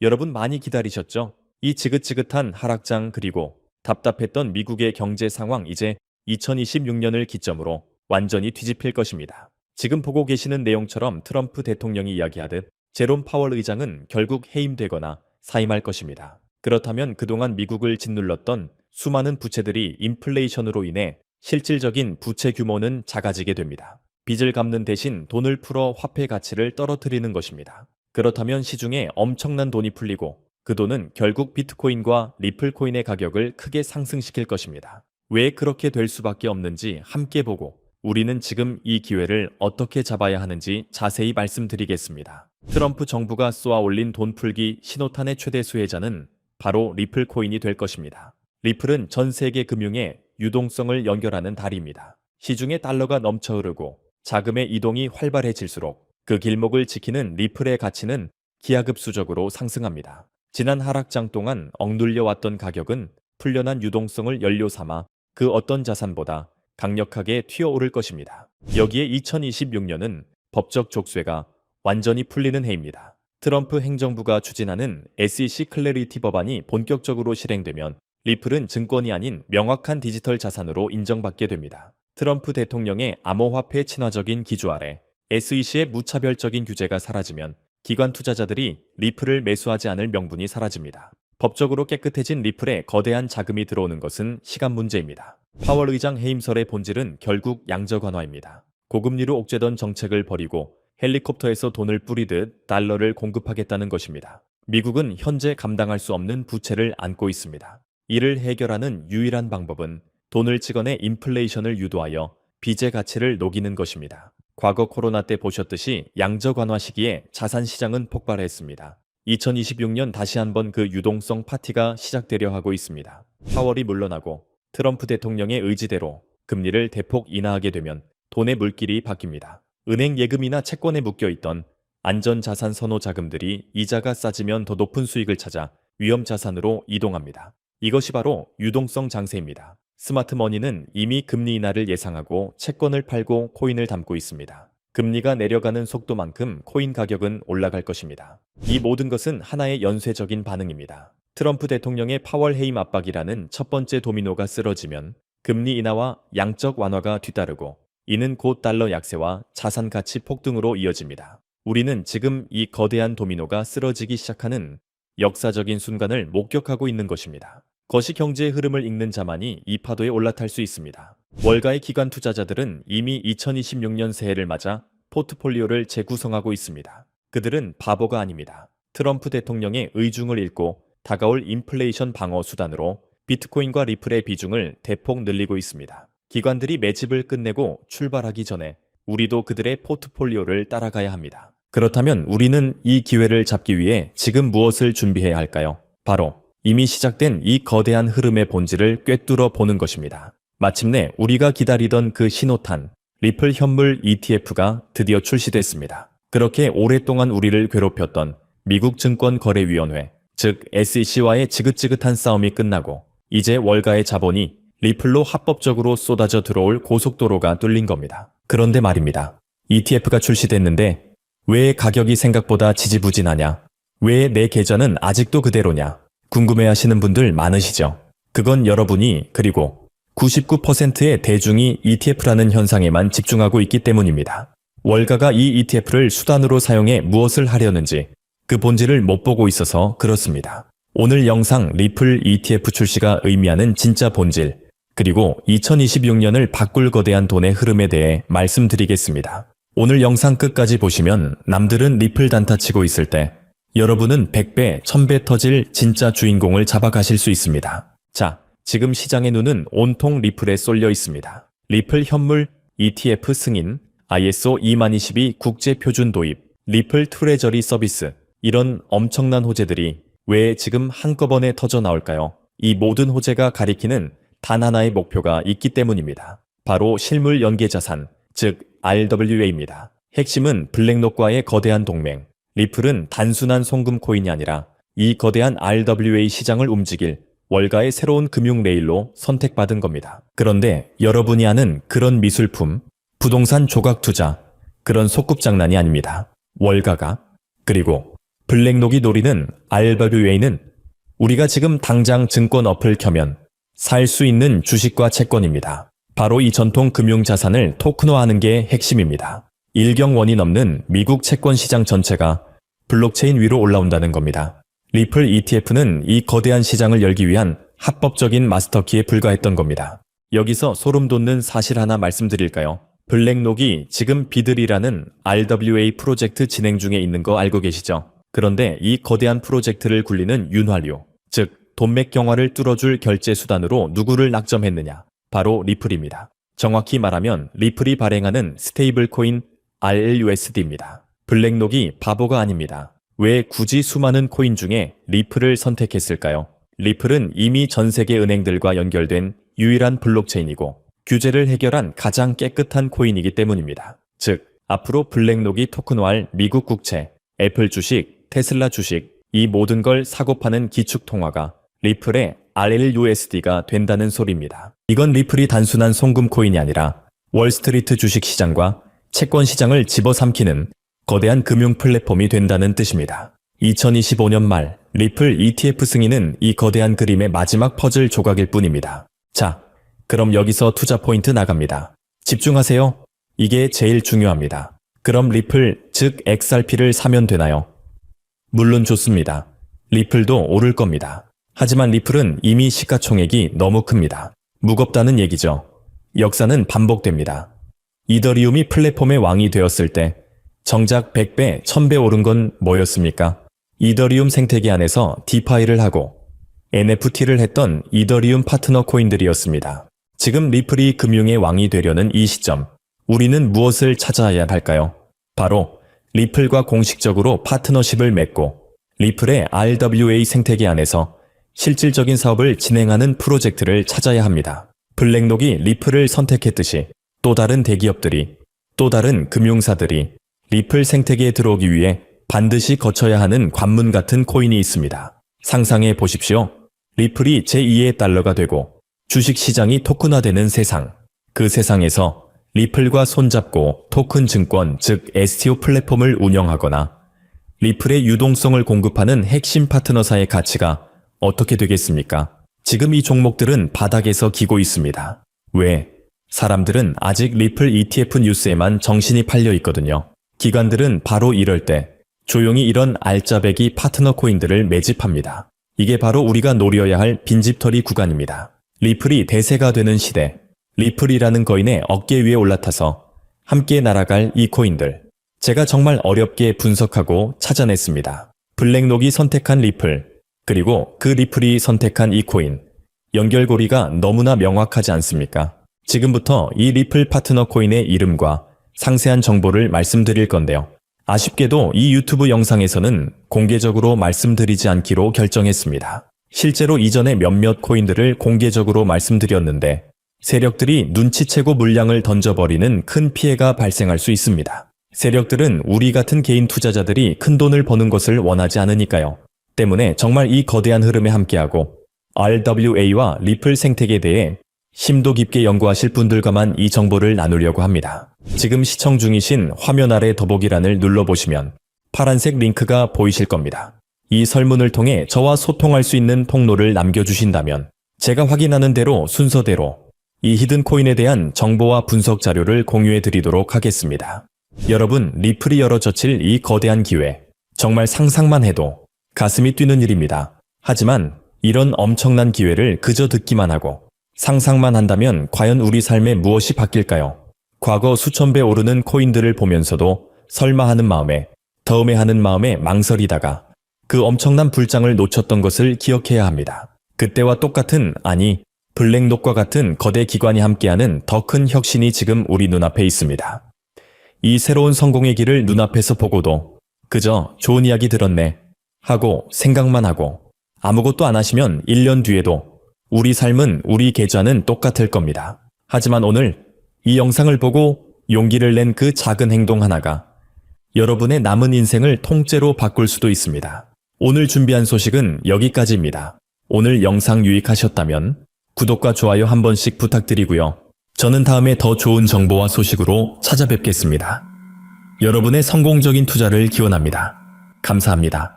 여러분 많이 기다리셨죠? 이 지긋지긋한 하락장 그리고 답답했던 미국의 경제 상황 이제 2026년을 기점으로 완전히 뒤집힐 것입니다. 지금 보고 계시는 내용처럼 트럼프 대통령이 이야기하듯 제롬 파월 의장은 결국 해임되거나 사임할 것입니다. 그렇다면 그동안 미국을 짓눌렀던 수많은 부채들이 인플레이션으로 인해 실질적인 부채 규모는 작아지게 됩니다. 빚을 갚는 대신 돈을 풀어 화폐 가치를 떨어뜨리는 것입니다. 그렇다면 시중에 엄청난 돈이 풀리고 그 돈은 결국 비트코인과 리플 코인의 가격을 크게 상승시킬 것입니다. 왜 그렇게 될 수밖에 없는지 함께 보고 우리는 지금 이 기회를 어떻게 잡아야 하는지 자세히 말씀드리겠습니다. 트럼프 정부가 쏘아 올린 돈 풀기 신호탄의 최대 수혜자는 바로 리플 코인이 될 것입니다. 리플은 전 세계 금융의 유동성을 연결하는 다리입니다. 시중에 달러가 넘쳐 흐르고 자금의 이동이 활발해질수록 그 길목을 지키는 리플의 가치는 기하급수적으로 상승합니다. 지난 하락장 동안 억눌려 왔던 가격은 풀려난 유동성을 연료 삼아 그 어떤 자산보다 강력하게 튀어오를 것입니다. 여기에 2026년은 법적 족쇄가 완전히 풀리는 해입니다. 트럼프 행정부가 추진하는 SEC 클래리티 법안이 본격적으로 실행되면 리플은 증권이 아닌 명확한 디지털 자산으로 인정받게 됩니다. 트럼프 대통령의 암호화폐 친화적인 기조 아래 SEC의 무차별적인 규제가 사라지면 기관 투자자들이 리플을 매수하지 않을 명분이 사라집니다. 법적으로 깨끗해진 리플에 거대한 자금이 들어오는 것은 시간 문제입니다. 파월 의장 해임설의 본질은 결국 양적 완화입니다. 고금리로 옥죄던 정책을 버리고 헬리콥터에서 돈을 뿌리듯 달러를 공급하겠다는 것입니다. 미국은 현재 감당할 수 없는 부채를 안고 있습니다. 이를 해결하는 유일한 방법은 돈을 찍어내 인플레이션을 유도하여 빚의 가치를 녹이는 것입니다. 과거 코로나 때 보셨듯이 양적 완화 시기에 자산 시장은 폭발했습니다. 2026년 다시 한번 그 유동성 파티가 시작되려 하고 있습니다. 파월이 물러나고 트럼프 대통령의 의지대로 금리를 대폭 인하하게 되면 돈의 물길이 바뀝니다. 은행 예금이나 채권에 묶여 있던 안전자산 선호 자금들이 이자가 싸지면 더 높은 수익을 찾아 위험 자산으로 이동합니다. 이것이 바로 유동성 장세입니다. 스마트머니는 이미 금리 인하를 예상하고 채권을 팔고 코인을 담고 있습니다. 금리가 내려가는 속도만큼 코인 가격은 올라갈 것입니다. 이 모든 것은 하나의 연쇄적인 반응입니다. 트럼프 대통령의 파월 해임 압박이라는 첫 번째 도미노가 쓰러지면 금리 인하와 양적 완화가 뒤따르고 이는 곧 달러 약세와 자산 가치 폭등으로 이어집니다. 우리는 지금 이 거대한 도미노가 쓰러지기 시작하는 역사적인 순간을 목격하고 있는 것입니다. 거시 경제의 흐름을 읽는 자만이 이 파도에 올라탈 수 있습니다. 월가의 기관 투자자들은 이미 2026년 새해를 맞아 포트폴리오를 재구성하고 있습니다. 그들은 바보가 아닙니다. 트럼프 대통령의 의중을 읽고 다가올 인플레이션 방어 수단으로 비트코인과 리플의 비중을 대폭 늘리고 있습니다. 기관들이 매집을 끝내고 출발하기 전에 우리도 그들의 포트폴리오를 따라가야 합니다. 그렇다면 우리는 이 기회를 잡기 위해 지금 무엇을 준비해야 할까요? 바로 이미 시작된 이 거대한 흐름의 본질을 꿰뚫어 보는 것입니다. 마침내 우리가 기다리던 그 신호탄, 리플 현물 ETF가 드디어 출시됐습니다. 그렇게 오랫동안 우리를 괴롭혔던 미국 증권거래위원회, 즉 SEC와의 지긋지긋한 싸움이 끝나고 이제 월가의 자본이 리플로 합법적으로 쏟아져 들어올 고속도로가 뚫린 겁니다. 그런데 말입니다. ETF가 출시됐는데 왜 가격이 생각보다 지지부진하냐? 왜 내 계좌는 아직도 그대로냐? 궁금해 하시는 분들 많으시죠? 그건 여러분이 그리고 99%의 대중이 ETF라는 현상에만 집중하고 있기 때문입니다. 월가가 이 ETF를 수단으로 사용해 무엇을 하려는지 그 본질을 못 보고 있어서 그렇습니다. 오늘 영상 리플 ETF 출시가 의미하는 진짜 본질, 그리고 2026년을 바꿀 거대한 돈의 흐름에 대해 말씀드리겠습니다. 오늘 영상 끝까지 보시면 남들은 리플 단타 치고 있을 때 여러분은 100배, 1000배 터질 진짜 주인공을 잡아가실 수 있습니다. 자, 지금 시장의 눈은 온통 리플에 쏠려 있습니다. 리플 현물 ETF 승인, ISO 2022 국제 표준 도입, 리플 트레저리 서비스, 이런 엄청난 호재들이 왜 지금 한꺼번에 터져 나올까요? 이 모든 호재가 가리키는 단 하나의 목표가 있기 때문입니다. 바로 실물 연계 자산, 즉 RWA입니다. 핵심은 블랙록과의 거대한 동맹. 리플은 단순한 송금 코인이 아니라 이 거대한 RWA 시장을 움직일 월가의 새로운 금융 레일로 선택받은 겁니다. 그런데 여러분이 아는 그런 미술품, 부동산 조각 투자, 그런 소꿉장난이 아닙니다. 월가가 그리고 블랙록이 노리는 RWA는 우리가 지금 당장 증권 어플 켜면 살 수 있는 주식과 채권입니다. 바로 이 전통 금융 자산을 토큰화하는 게 핵심입니다. 일경원이 넘는 미국 채권 시장 전체가 블록체인 위로 올라온다는 겁니다. 리플 ETF는 이 거대한 시장을 열기 위한 합법적인 마스터키에 불과했던 겁니다. 여기서 소름 돋는 사실 하나 말씀드릴까요? 블랙록이 지금 비들이라는 RWA 프로젝트 진행 중에 있는 거 알고 계시죠? 그런데 이 거대한 프로젝트를 굴리는 윤활유, 즉 돈맥 경화를 뚫어줄 결제 수단으로 누구를 낙점했느냐? 바로 리플입니다. 정확히 말하면 리플이 발행하는 스테이블 코인 RLUSD입니다. 블랙록이 바보가 아닙니다. 왜 굳이 수많은 코인 중에 리플을 선택했을까요? 리플은 이미 전 세계 은행들과 연결된 유일한 블록체인이고 규제를 해결한 가장 깨끗한 코인이기 때문입니다. 즉, 앞으로 블랙록이 토큰화할 미국 국채, 애플 주식, 테슬라 주식, 이 모든 걸 사고 파는 기축 통화가 리플의 RLUSD가 된다는 소리입니다. 이건 리플이 단순한 송금 코인이 아니라 월스트리트 주식 시장과 채권 시장을 집어삼키는 거대한 금융 플랫폼이 된다는 뜻입니다. 2025년 말 리플 ETF 승인은 이 거대한 그림의 마지막 퍼즐 조각일 뿐입니다. 자, 그럼 여기서 투자 포인트 나갑니다. 집중하세요. 이게 제일 중요합니다. 그럼 리플, 즉 XRP를 사면 되나요? 물론 좋습니다. 리플도 오를 겁니다. 하지만 리플은 이미 시가총액이 너무 큽니다. 무겁다는 얘기죠. 역사는 반복됩니다. 이더리움이 플랫폼의 왕이 되었을 때 정작 100배, 1000배 오른 건 뭐였습니까? 이더리움 생태계 안에서 디파이를 하고 NFT를 했던 이더리움 파트너 코인들이었습니다. 지금 리플이 금융의 왕이 되려는 이 시점, 우리는 무엇을 찾아야 할까요? 바로 리플과 공식적으로 파트너십을 맺고 리플의 RWA 생태계 안에서 실질적인 사업을 진행하는 프로젝트를 찾아야 합니다. 블랙록이 리플을 선택했듯이 또 다른 대기업들이 또 다른 금융사들이 리플 생태계에 들어오기 위해 반드시 거쳐야 하는 관문 같은 코인이 있습니다. 상상해 보십시오. 리플이 제2의 달러가 되고 주식시장이 토큰화되는 세상. 그 세상에서 리플과 손잡고 토큰 증권, 즉 STO 플랫폼을 운영하거나 리플의 유동성을 공급하는 핵심 파트너사의 가치가 어떻게 되겠습니까? 지금 이 종목들은 바닥에서 기고 있습니다. 왜? 사람들은 아직 리플 ETF 뉴스에만 정신이 팔려 있거든요. 기관들은 바로 이럴 때 조용히 이런 알짜배기 파트너 코인들을 매집합니다. 이게 바로 우리가 노려야 할 빈집털이 구간입니다. 리플이 대세가 되는 시대, 리플이라는 거인의 어깨 위에 올라타서 함께 날아갈 이 코인들. 제가 정말 어렵게 분석하고 찾아냈습니다. 블랙록이 선택한 리플, 그리고 그 리플이 선택한 이 코인. 연결고리가 너무나 명확하지 않습니까? 지금부터 이 리플 파트너 코인의 이름과 상세한 정보를 말씀드릴 건데요. 아쉽게도 이 유튜브 영상에서는 공개적으로 말씀드리지 않기로 결정했습니다. 실제로 이전에 몇몇 코인들을 공개적으로 말씀드렸는데 세력들이 눈치채고 물량을 던져버리는 큰 피해가 발생할 수 있습니다. 세력들은 우리 같은 개인 투자자들이 큰 돈을 버는 것을 원하지 않으니까요. 때문에 정말 이 거대한 흐름에 함께하고 RWA와 리플 생태계에 대해 심도 깊게 연구하실 분들과만 이 정보를 나누려고 합니다. 지금 시청 중이신 화면 아래 더보기란을 눌러보시면 파란색 링크가 보이실 겁니다. 이 설문을 통해 저와 소통할 수 있는 통로를 남겨주신다면 제가 확인하는 대로 순서대로 이 히든 코인에 대한 정보와 분석 자료를 공유해 드리도록 하겠습니다. 여러분, 리플이 열어젖힐 이 거대한 기회. 정말 상상만 해도 가슴이 뛰는 일입니다. 하지만 이런 엄청난 기회를 그저 듣기만 하고 상상만 한다면 과연 우리 삶에 무엇이 바뀔까요? 과거 수천 배 오르는 코인들을 보면서도 설마 하는 마음에 더음에 하는 마음에 망설이다가 그 엄청난 불장을 놓쳤던 것을 기억해야 합니다. 그때와 똑같은 아니 블랙록과 같은 거대 기관이 함께하는 더 큰 혁신이 지금 우리 눈앞에 있습니다. 이 새로운 성공의 길을 눈앞에서 보고도 그저 좋은 이야기 들었네 하고 생각만 하고 아무것도 안 하시면 1년 뒤에도 우리 삶은 우리 계좌는 똑같을 겁니다. 하지만 오늘 이 영상을 보고 용기를 낸 그 작은 행동 하나가 여러분의 남은 인생을 통째로 바꿀 수도 있습니다. 오늘 준비한 소식은 여기까지입니다. 오늘 영상 유익하셨다면 구독과 좋아요 한 번씩 부탁드리고요. 저는 다음에 더 좋은 정보와 소식으로 찾아뵙겠습니다. 여러분의 성공적인 투자를 기원합니다. 감사합니다.